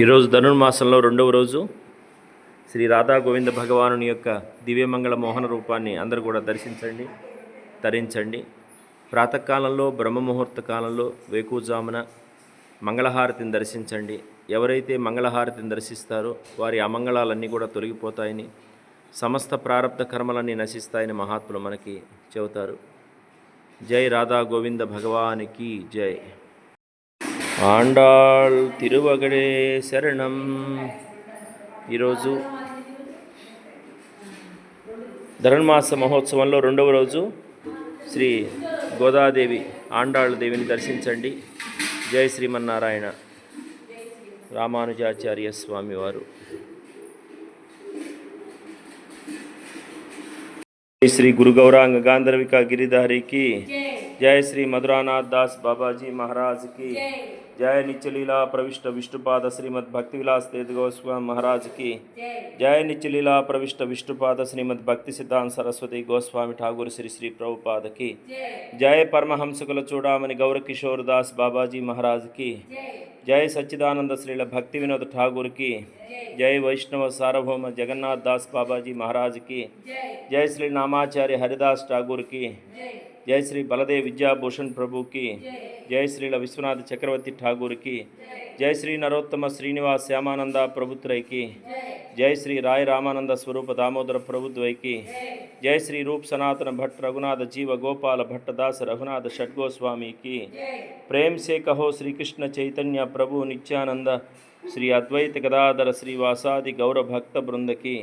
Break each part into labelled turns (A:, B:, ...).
A: ఈరోజు ధనుర్మాసంలో రెండవ రోజు శ్రీ రాధా గోవింద భగవానుని యొక్క దివ్యమంగళ మోహన రూపాన్ని అందరూ కూడా దర్శించండి తరించండి. ప్రాతకాలంలో బ్రహ్మముహూర్త కాలంలో వేకుజామున మంగళహారతిని దర్శించండి. ఎవరైతే మంగళహారతిని దర్శిస్తారో వారి అమంగళాలన్నీ కూడా తొలగిపోతాయని సమస్త ప్రారంధ కర్మలన్నీ నశిస్తాయని మహాత్ములు మనకి చెబుతారు. జై రాధా గోవింద భగవానికి జై. ఆండాళ్ తిరువగడే శరణం ఈరోజు ధరణమాస మహోత్సవంలో రెండవ రోజు శ్రీ గోదాదేవి ఆండాళ్ దేవిని దర్శించండి. జై శ్రీమన్నారాయణ. రామానుజాచార్య స్వామివారు. శ్రీ గురు గౌరాంగ గాంధర్విక గిరిధారికి जय श्री मधुरानाथ दास बाबा जी महाराज की। जय। निचलीला प्रविष्ट विष्णुपाद श्रीमद भक्तिविलास तेज गोस्वामी महाराज की। जय। निचलीला प्रविष्ट विष्णुपाद श्रीमद भक्ति सिद्धांत सरस्वती गोस्वामी ठाकुर श्री श्री प्रभुपाद की। जय। परमहंस कुल चूड़ामणि गौर किशोर दास बाबाजी महाराज की। जय। सच्चिदानंद श्रील भक्ति विनोद ठाकुर की। जय। वैष्णव सार्वभौम जगन्नाथ दास बाबाजी महाराज की। जय। श्री नामाचार्य हरिदास ठाकुर की। జై శ్రీ బలదేవ్ విద్యాభూషణ్ ప్రభుకి జై శ్రీల విశ్వనాథ్ చక్రవర్తి ఠాగూర్కి జై శ్రీ నరోత్తమ శ్రీనివాస్ శ్యామానంద ప్రభుత్రైకి జై శ్రీ రాయ రామానంద స్వరూప దామోదర ప్రభుద్వైకి జై శ్రీ రూప్ సనాతన భట్ రఘునాథ జీవ గోపాల భట్ట దాస రఘునాథ షడ్గోస్వామికి ప్రేమ్ సే కహో శ్రీకృష్ణ చైతన్య ప్రభు నిత్యానంద శ్రీ అద్వైత గదాధర శ్రీవాసాది గౌర భక్త బృందకి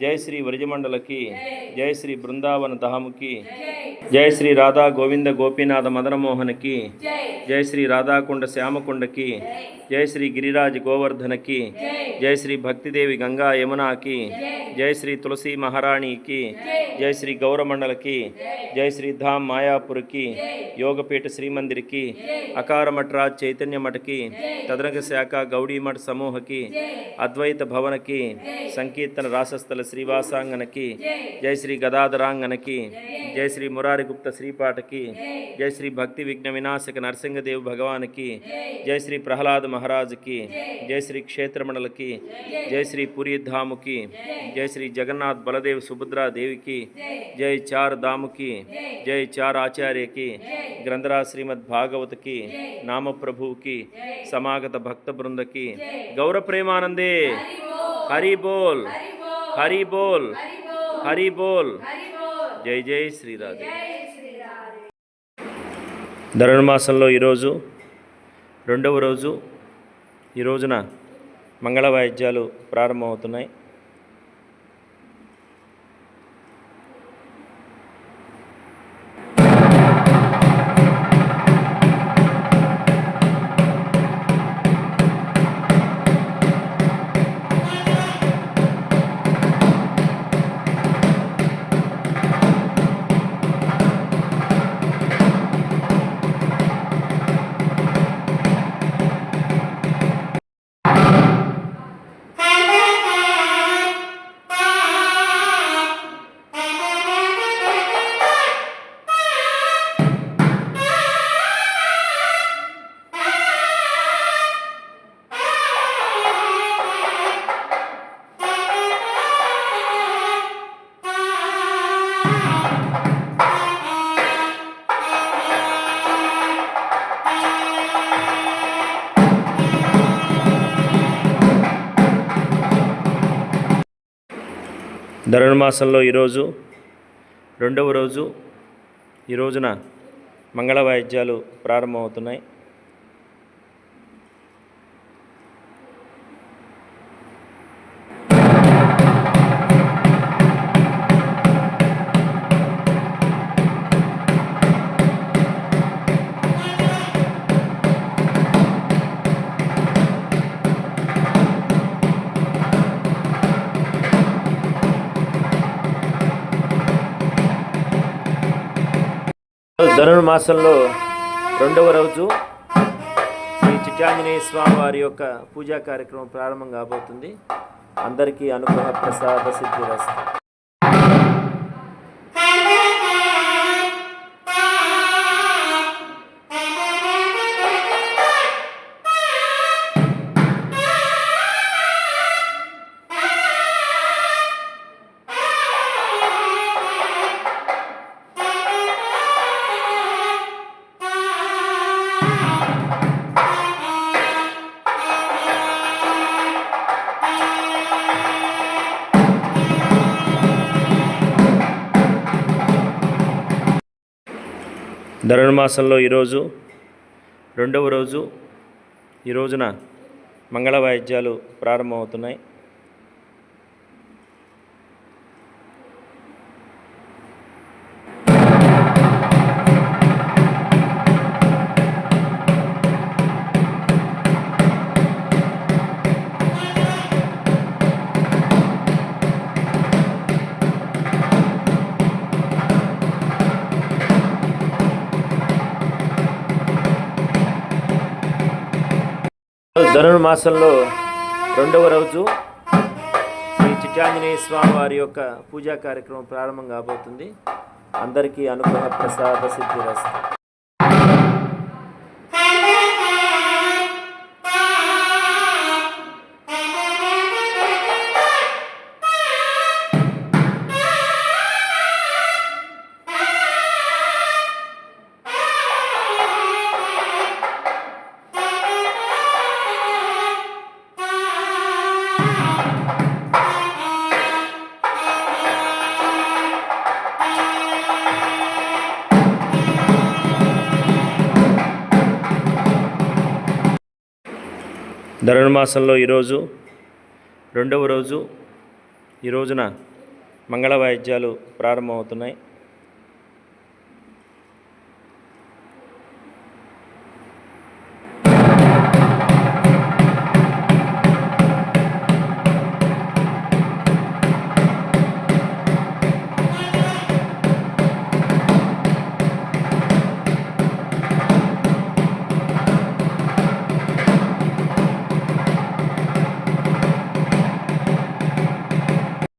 A: జై శ్రీ వ్రజమండలకి జై శ్రీ బృందావన ధాముకి జై శ్రీ రాధా గోవింద గోపీనాథ మదనమోహన్కి జై. శ్రీ రాధాకుండ శ్యామకుండకి జై. శ్రీ గిరిరాజ్ గోవర్ధనకి జై శ్రీ భక్తిదేవి గంగా యమునాకి జై శ్రీ తులసి మహారాణికి జై శ్రీ గౌరమండలకి జై శ్రీ ధామ్ మాయాపురికి యోగపీఠ శ్రీమందిరికి అకార మఠరాజ్ చైతన్య మఠకి తదనక శాఖ గౌడీ మఠ సమూహకి అద్వైత భవనకి సంకీర్తన రాసస్థల శ్రీవాసాంగనకి జై శ్రీ గదాధరాంగనకి జై శ్రీ మురారిగుప్త శ్రీపాఠకి జై శ్రీ భక్తి విఘ్న వినాశక నరసింహదేవ్ భగవానికి జై శ్రీ ప్రహ్లాద్ మహారాజుకి జై శ్రీ క్షేత్రమండలకి జై శ్రీ పురి ధాముకి జై శ్రీ జగన్నాథ్ బలదేవ్ సుభద్రా దేవికి జై చార్ దాముకి జై చార్ ఆచార్యకి గ్రంథరా శ్రీమద్ భాగవతకి నామప్రభువుకి సమాగత భక్త బృందకి గౌర ప్రేమానందే. హరి బోల్ హరి బోల్ హరి బోల్. జై జై శ్రీరాధే ధనుర్మాసంలో ఈరోజు రెండవ రోజు ఈ రోజున మంగళ వాయిద్యాలు ప్రారంభమవుతున్నాయి. ధనుర్మాసంలో ఈరోజు రెండవ రోజు ఈ రోజున మంగళ వాయిద్యాలు ప్రారంభమవుతున్నాయి. ధనుర్మాసంలో రెండవ రోజు శ్రీ చిట్టాంజనేయ స్వామి వారి యొక్క పూజా కార్యక్రమం ప్రారంభం కాబోతుంది. అందరికీ అనుగ్రహ ప్రసాద సిద్ధిరస్తు ధనుర్మాసంలో ఈరోజు రెండవ రోజు ఈ రోజున మంగళ వాయిద్యాలు ప్రారంభమవుతున్నాయి. ధనుర్మాసంలో రెండవ రోజు శ్రీ చిట్టాంజనేయ స్వామి వారి యొక్క పూజా కార్యక్రమం ప్రారంభం కాబోతుంది. అందరికీ అనుగ్రహ ప్రసాద సిద్ధిరస్తు ధనుర్మాసంలో ఈరోజు రెండవ రోజు ఈ రోజున మంగళ వాయిద్యాలు ప్రారంభమవుతున్నాయి.